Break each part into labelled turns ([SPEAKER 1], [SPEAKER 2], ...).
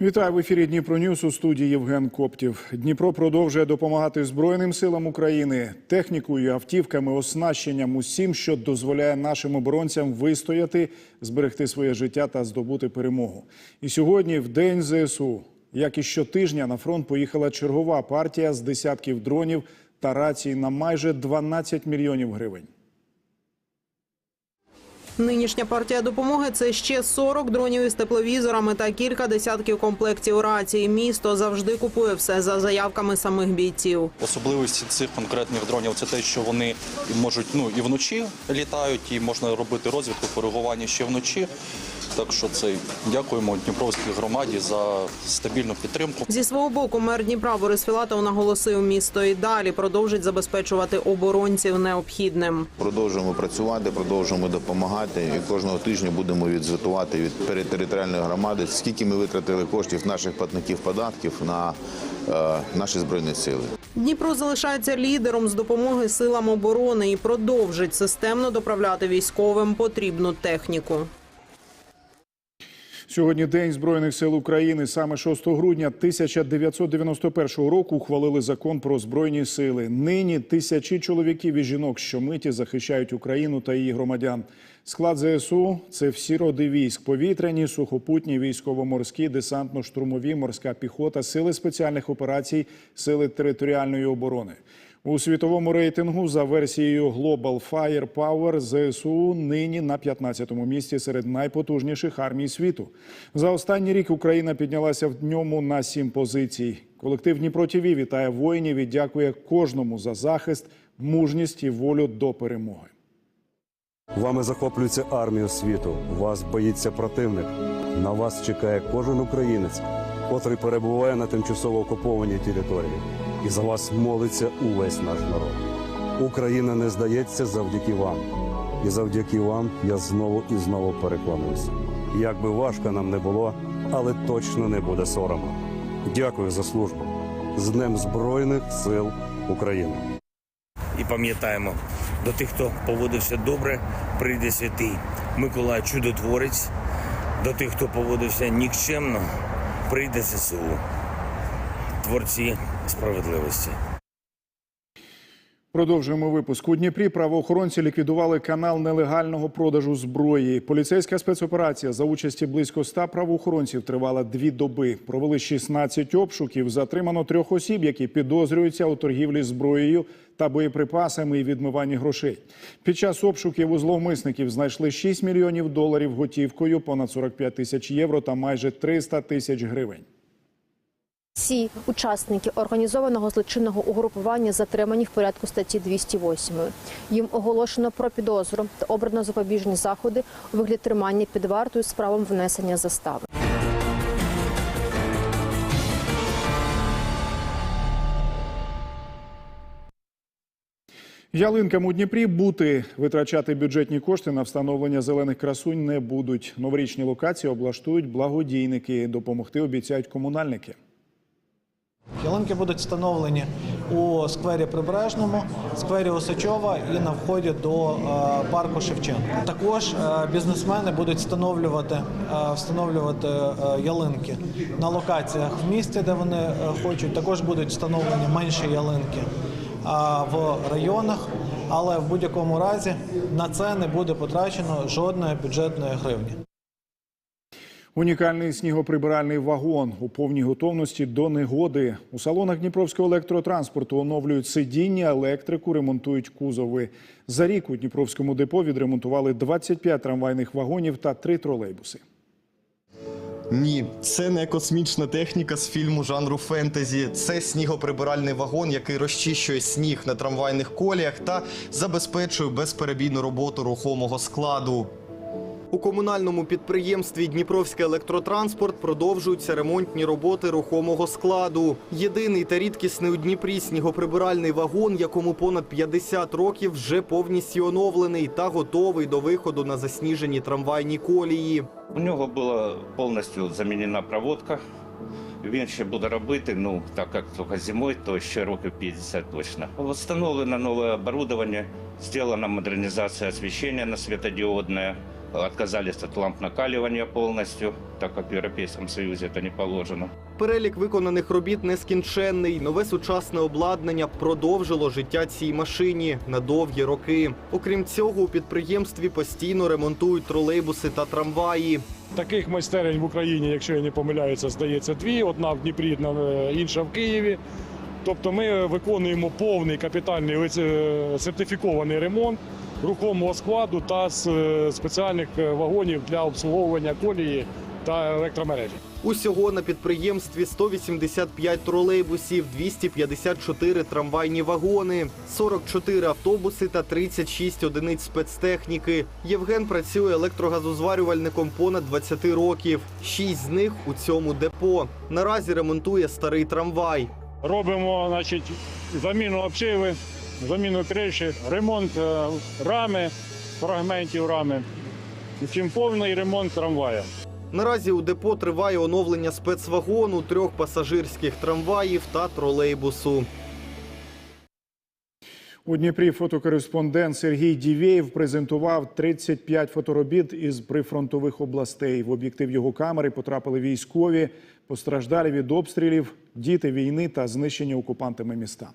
[SPEAKER 1] Вітаю в ефірі Дніпро Ньюс у студії Євген Коптів. Дніпро продовжує допомагати Збройним силам України технікою, автівками, оснащенням усім, що дозволяє нашим оборонцям вистояти, зберегти своє життя та здобути перемогу. І сьогодні, в день ЗСУ, як і щотижня, на фронт поїхала чергова партія з десятків дронів та рацій на майже 12 мільйонів гривень.
[SPEAKER 2] Нинішня партія допомоги це ще 40 дронів із тепловізорами та кілька десятків комплектів рації. Місто завжди купує все за заявками самих бійців.
[SPEAKER 3] Особливості цих конкретних дронів це те, що вони можуть ну і вночі літають, і можна робити розвідку, коригування ще вночі. Так що це дякуємо Дніпровській громаді за стабільну підтримку.
[SPEAKER 2] Зі свого боку, мер Дніпра Борис Філатов наголосив, місто і далі продовжить забезпечувати оборонців необхідним.
[SPEAKER 4] Продовжуємо працювати, продовжуємо допомагати. І кожного тижня будемо відзвітувати від перед територіальної громади, скільки ми витратили коштів наших платників податків на е, наші збройні сили.
[SPEAKER 2] Дніпро залишається лідером з допомоги силам оборони і продовжить системно доправляти військовим потрібну техніку.
[SPEAKER 1] Сьогодні День Збройних сил України. Саме 6 грудня 1991 року ухвалили закон про збройні сили. Нині тисячі чоловіків і жінок щомиті захищають Україну та її громадян. Склад ЗСУ це всі роди військ: повітряні, сухопутні, військово-морські, десантно-штурмові, морська піхота, сили спеціальних операцій, сили територіальної оборони. У світовому рейтингу за версією Global Firepower ЗСУ нині на 15-му місці серед найпотужніших армій світу. За останній рік Україна піднялася в ньому на сім позицій. Колектив Дніпро ТВ вітає воїнів і дякує кожному за захист, мужність і волю до перемоги.
[SPEAKER 5] Вами захоплюється армія світу. Вас боїться противник. На вас чекає кожен українець, котрий перебуває на тимчасово окупованій території. І за вас молиться увесь наш народ. Україна не здається завдяки вам. І завдяки вам я знову і знову переконуюся. Як би важко нам не було, але точно не буде соромно. Дякую за службу. З Днем Збройних сил України.
[SPEAKER 6] і пам'ятаємо, до тих, хто поводився добре, прийде святий Миколай Чудотворець, до тих, хто поводився нікчемно, прийде ЗСУ, творці справедливості.
[SPEAKER 1] Продовжуємо випуск. У Дніпрі правоохоронці ліквідували канал нелегального продажу зброї. Поліцейська спецоперація за участі близько 100 правоохоронців тривала дві доби. Провели 16 обшуків. Затримано трьох осіб, які підозрюються у торгівлі зброєю та боєприпасами і відмиванні грошей. Під час обшуків у зловмисників знайшли 6 мільйонів доларів готівкою, понад 45 тисяч євро та майже 300 тисяч гривень.
[SPEAKER 7] Всі учасники організованого злочинного угрупування затримані в порядку статті 208. Їм оголошено про підозру та обрано запобіжні заходи у вигляді тримання під вартою з правом внесення застави.
[SPEAKER 1] Ялинкам у Дніпрі бути витрачати бюджетні кошти на встановлення зелених красунь не будуть. Новорічні локації облаштують благодійники. Допомогти обіцяють комунальники.
[SPEAKER 8] Ялинки будуть встановлені у сквері Прибережному, сквері Осачова і на вході до е, парку Шевченка. Також е, бізнесмени будуть встановлювати, е, встановлювати ялинки на локаціях в місті, де вони хочуть. Також будуть встановлені менші ялинки в районах, але в будь-якому разі на це не буде потрачено жодної бюджетної гривні.
[SPEAKER 1] Унікальний снігоприбиральний вагон у повній готовності до негоди. У салонах Дніпровського електротранспорту оновлюють сидіння, електрику, ремонтують кузови. За рік у Дніпровському депо відремонтували 25 трамвайних вагонів та 3 тролейбуси.
[SPEAKER 9] Ні, це не космічна техніка з фільму жанру фентезі. Це снігоприбиральний вагон, який розчищує сніг на трамвайних коліях та забезпечує безперебійну роботу рухомого складу. У комунальному підприємстві Дніпровський електротранспорт продовжуються ремонтні роботи рухомого складу. Єдиний та рідкісний у Дніпрі снігоприбиральний вагон, якому понад 50 років, вже повністю оновлений та готовий до виходу на засніжені трамвайні колії.
[SPEAKER 10] У нього була повністю замінена проводка. Він ще буде робити, ну так як тільки зимою, то ще років 50 точно. Встановлено нове оборудование, зроблена модернізація освітлення на світодіодне, отказались от ламп накаливания полностью, так как в Европейском Союзе это не положено.
[SPEAKER 9] Перелік виконаних робіт нескінченний. Нове сучасне обладнання продовжило життя цій машині на довгі роки. Окрім цього, у підприємстві постійно ремонтують тролейбуси та трамваї.
[SPEAKER 11] Таких майстерень в Україні, якщо я не помиляюся, здається дві. Одна в Дніпрі, одна- інша в Києві. Тобто ми виконуємо повний капітальний сертифікований ремонт рухомого складу та з е, спеціальних е, вагонів для обслуговування колії та електромережі.
[SPEAKER 9] Усього на підприємстві 185 тролейбусів, 254 трамвайні вагони, 44 автобуси та 36 одиниць спецтехніки. Євген працює електрогазозварювальником понад 20 років. Шість з них у цьому депо. Наразі ремонтує старий трамвай.
[SPEAKER 11] Робимо значить, заміну обшиви, заміну криші, ремонт е, рами, фрагментів рами. І чим повний ремонт трамвая.
[SPEAKER 9] Наразі у депо триває оновлення спецвагону, трьох пасажирських трамваїв та тролейбусу.
[SPEAKER 1] У Дніпрі фотокореспондент Сергій Дівєєв презентував 35 фоторобіт із прифронтових областей. В об'єктив його камери потрапили військові, постраждалі від обстрілів, діти війни та знищення окупантами міста.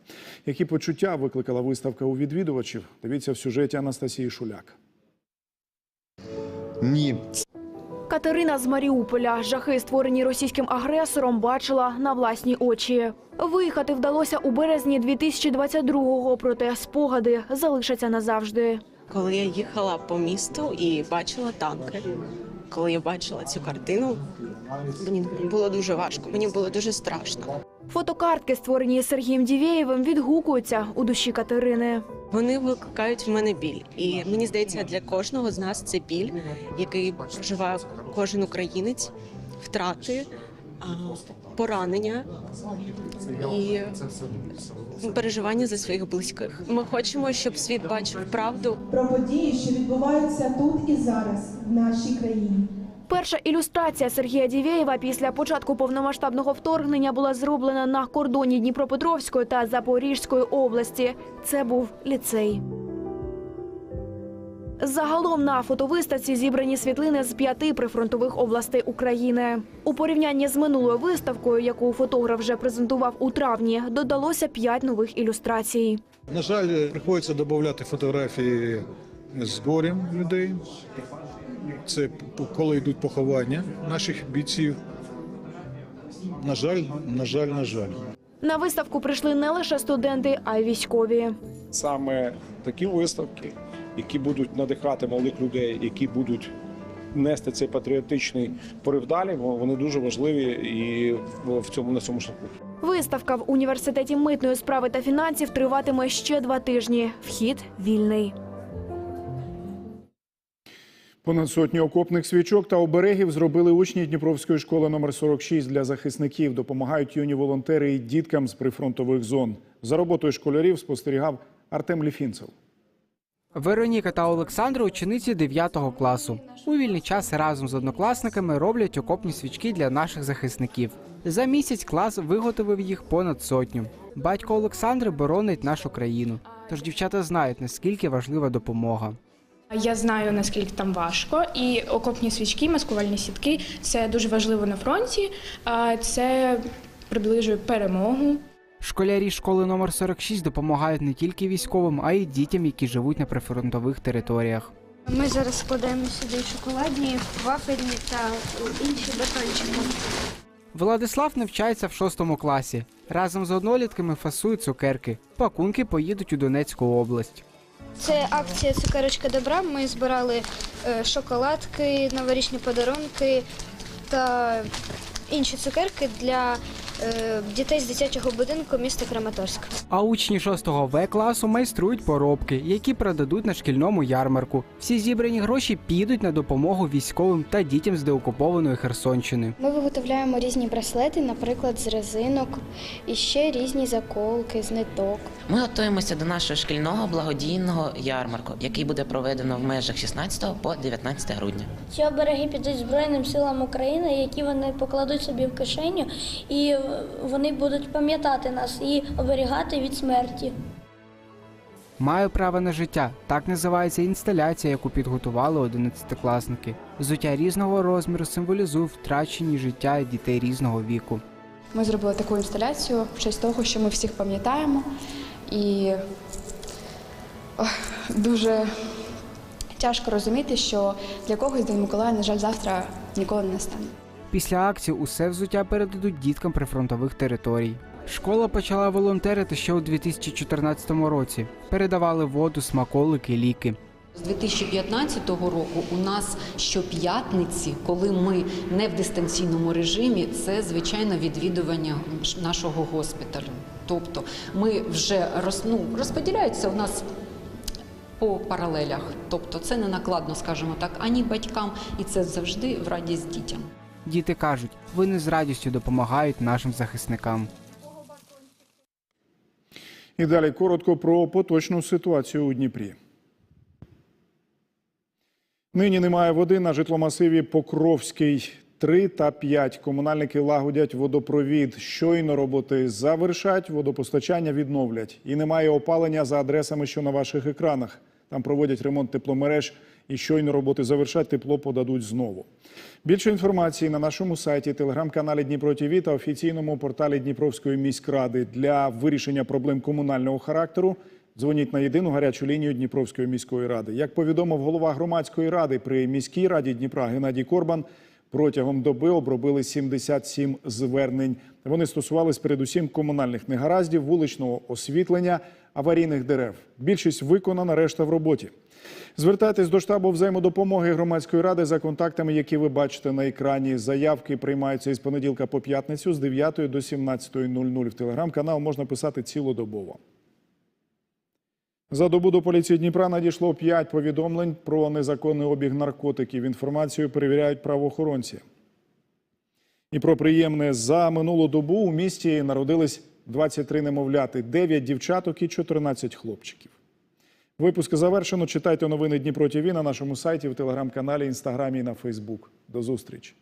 [SPEAKER 1] Які почуття викликала виставка у відвідувачів? Дивіться в сюжеті Анастасії Шуляк.
[SPEAKER 9] Ні,
[SPEAKER 12] Катерина з Маріуполя жахи, створені російським агресором, бачила на власні очі. Виїхати вдалося у березні 2022-го, проте спогади залишаться назавжди.
[SPEAKER 13] Коли я їхала по місту і бачила танки, коли я бачила цю картину, мені було дуже важко, мені було дуже страшно.
[SPEAKER 12] Фотокартки, створені Сергієм Дівєєвим, відгукуються у душі Катерини.
[SPEAKER 13] Вони викликають в мене біль, і мені здається, для кожного з нас це біль, який проживає кожен українець, втрати, поранення і переживання за своїх близьких. Ми хочемо, щоб світ бачив правду.
[SPEAKER 14] про події, що відбуваються тут і зараз в нашій країні.
[SPEAKER 12] Перша ілюстрація Сергія Дівєєва після початку повномасштабного вторгнення була зроблена на кордоні Дніпропетровської та Запорізької області. Це був ліцей. Загалом на фотовиставці зібрані світлини з п'яти прифронтових областей України. У порівнянні з минулою виставкою, яку фотограф вже презентував у травні, додалося п'ять нових ілюстрацій.
[SPEAKER 15] На жаль, приходиться додати фотографії з горем людей. Це коли йдуть поховання наших бійців. На жаль, на жаль, на жаль.
[SPEAKER 12] На виставку прийшли не лише студенти, а й військові.
[SPEAKER 11] Саме такі виставки, які будуть надихати молодих людей, які будуть нести цей патріотичний порив далі, вони дуже важливі і в цьому на цьому шляху.
[SPEAKER 12] Виставка в університеті митної справи та фінансів триватиме ще два тижні. Вхід вільний.
[SPEAKER 1] Понад сотню окопних свічок та оберегів зробили учні Дніпровської школи номер 46 для захисників. Допомагають юні волонтери і діткам з прифронтових зон. За роботою школярів спостерігав Артем Ліфінцев.
[SPEAKER 16] Вероніка та Олександр учениці 9 класу. У вільний час разом з однокласниками роблять окопні свічки для наших захисників. За місяць клас виготовив їх понад сотню. Батько Олександри боронить нашу країну. Тож дівчата знають, наскільки важлива допомога.
[SPEAKER 17] Я знаю наскільки там важко, і окопні свічки, маскувальні сітки це дуже важливо на фронті. а Це приближує перемогу.
[SPEAKER 16] Школярі школи номер 46 допомагають не тільки військовим, а й дітям, які живуть на прифронтових територіях.
[SPEAKER 18] Ми зараз складаємо сюди шоколадні, вафельні та інші батончики.
[SPEAKER 16] Владислав навчається в шостому класі. Разом з однолітками фасують цукерки. Пакунки поїдуть у Донецьку область.
[SPEAKER 18] Це акція Цукерочка добра. Ми збирали е, шоколадки, новорічні подарунки та інші цукерки для дітей з дитячого будинку міста Краматорськ.
[SPEAKER 16] А учні 6 В класу майструють поробки, які продадуть на шкільному ярмарку. Всі зібрані гроші підуть на допомогу військовим та дітям з деокупованої Херсонщини.
[SPEAKER 18] Ми виготовляємо різні браслети, наприклад, з резинок, і ще різні заколки з ниток.
[SPEAKER 19] Ми готуємося до нашого шкільного благодійного ярмарку, який буде проведено в межах 16 по 19 грудня.
[SPEAKER 18] Ці обереги підуть Збройним силам України, які вони покладуть собі в кишеню, і вони будуть пам'ятати нас і оберігати від смерті.
[SPEAKER 16] Маю право на життя. Так називається інсталяція, яку підготували одинадцятикласники. Взуття різного розміру символізує втрачені життя дітей різного віку.
[SPEAKER 17] Ми зробили таку інсталяцію в честь того, що ми всіх пам'ятаємо. І ох, дуже тяжко розуміти, що для когось День Миколая, на жаль, завтра ніколи не настане.
[SPEAKER 16] Після акції усе взуття передадуть діткам прифронтових територій. Школа почала волонтерити ще у 2014 році. Передавали воду, смаколики, ліки.
[SPEAKER 20] З 2015 року у нас щоп'ятниці, коли ми не в дистанційному режимі, це звичайно відвідування нашого госпіталю. Тобто ми вже роз, ну, розподіляються у нас по паралелях. Тобто це не накладно, скажімо так, ані батькам, і це завжди в радість дітям.
[SPEAKER 16] Діти кажуть, вони з радістю допомагають нашим захисникам.
[SPEAKER 1] І далі коротко про поточну ситуацію у Дніпрі. Нині немає води на житломасиві Покровський 3 та 5. Комунальники лагодять водопровід. Щойно роботи завершать, водопостачання відновлять. І немає опалення за адресами, що на ваших екранах. Там проводять ремонт тепломереж і щойно роботи завершать, тепло подадуть знову. Більше інформації на нашому сайті, телеграм-каналі Дніпро ТІВІ та офіційному порталі Дніпровської міськради для вирішення проблем комунального характеру. Дзвоніть на єдину гарячу лінію Дніпровської міської ради. Як повідомив голова громадської ради при міській раді Дніпра Геннадій Корбан, протягом доби обробили 77 звернень. Вони стосувались передусім комунальних негараздів, вуличного освітлення, аварійних дерев. Більшість виконана, решта в роботі. Звертайтесь до штабу взаємодопомоги громадської ради за контактами, які ви бачите на екрані. Заявки приймаються із понеділка по п'ятницю з 9 до 17.00. В телеграм-канал можна писати цілодобово. За добу до поліції Дніпра надійшло 5 повідомлень про незаконний обіг наркотиків. Інформацію перевіряють правоохоронці. І про приємне за минулу добу у місті народились 23 немовляти, 9 дівчаток і 14 хлопчиків. Випуск завершено. Читайте новини Дніпро ТІВІ на нашому сайті, в телеграм-каналі, інстаграмі і на Фейсбук. До зустрічі.